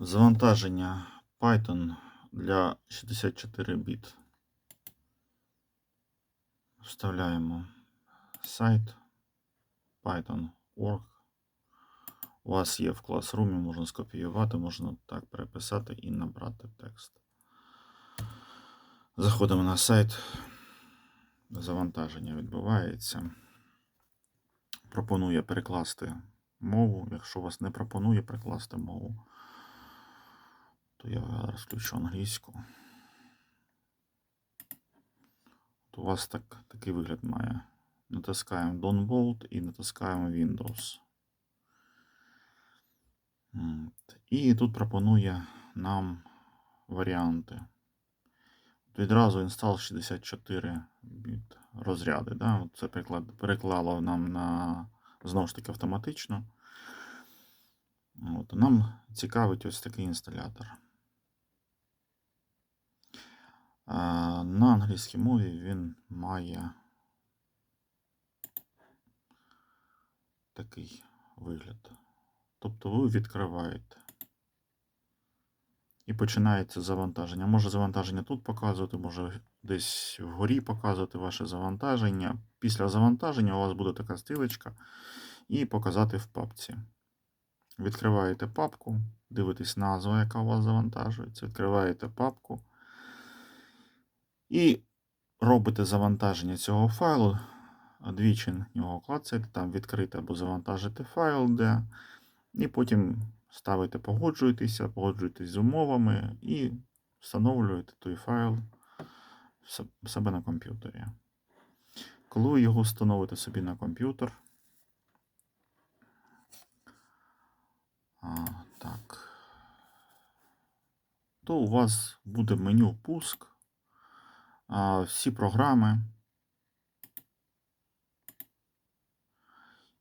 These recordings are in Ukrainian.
Завантаження Python для 64 біт. Вставляємо сайт python.org. У вас є в класрумі, можна скопіювати, можна так переписати і набрати текст. Заходимо на сайт. Завантаження відбувається. Пропонує перекласти мову. Якщо вас не пропонує перекласти мову, то я зараз включу англійську. От у вас так, такий вигляд має. Натискаємо Download і натискаємо Windows. І тут пропонує нам варіанти. Відразу install 64 біт розряди. Да? Це переклало нам на знову ж таки автоматично. От. Нам цікавить ось такий інсталятор. А, На англійській мові він має такий вигляд. Тобто ви відкриваєте. І починається завантаження. Може завантаження тут показувати, може десь вгорі показувати ваше завантаження. Після завантаження у вас буде така стрілочка і показати в папці. Відкриваєте папку, дивитесь назву, яка у вас завантажується. Відкриваєте папку і робите завантаження цього файлу. Двічі на нього клацаєте, там відкрити або завантажити файл, де, і потім ставите, погоджуєтеся, погоджуєтесь з умовами і встановлюєте той файл в себе на комп'ютері. Коли ви його встановите собі на комп'ютер, так, то у вас буде меню пуск, всі програми.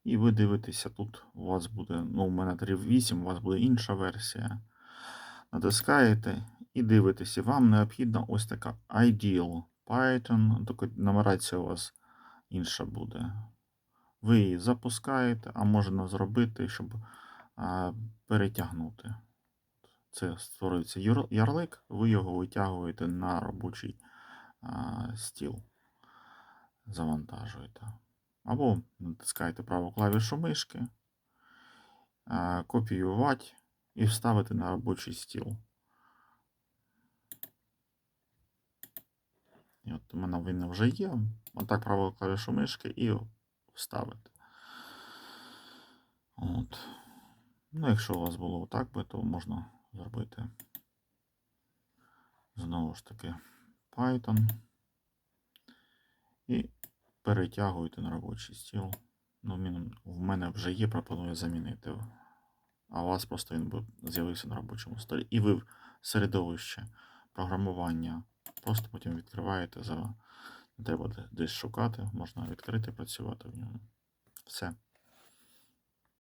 І ви дивитеся, тут у вас буде, ну, у мене 3.8, у вас буде інша версія. Натискаєте і дивитеся, вам необхідна ось така Ideal Python, тільки нумерація у вас інша буде. Ви її запускаєте, а можна зробити, щоб а, перетягнути. Це створюється ярлик, ви його витягуєте на робочий стіл. Завантажуєте. Або натискаєте праву клавішу мишки, копіювати і вставити на робочий стіл. І от у мене він вже є. Отак праву клавішу мишки і вставити. От. Ну, якщо у вас було так би, то можна зробити знову ж таки Python. І перетягуєте на робочий стіл. Ну, в мене вже є, пропоную замінити. А у вас просто він би з'явився на робочому столі. І ви в середовище програмування просто потім відкриваєте за. Не треба десь шукати, можна відкрити, працювати в ньому. Все.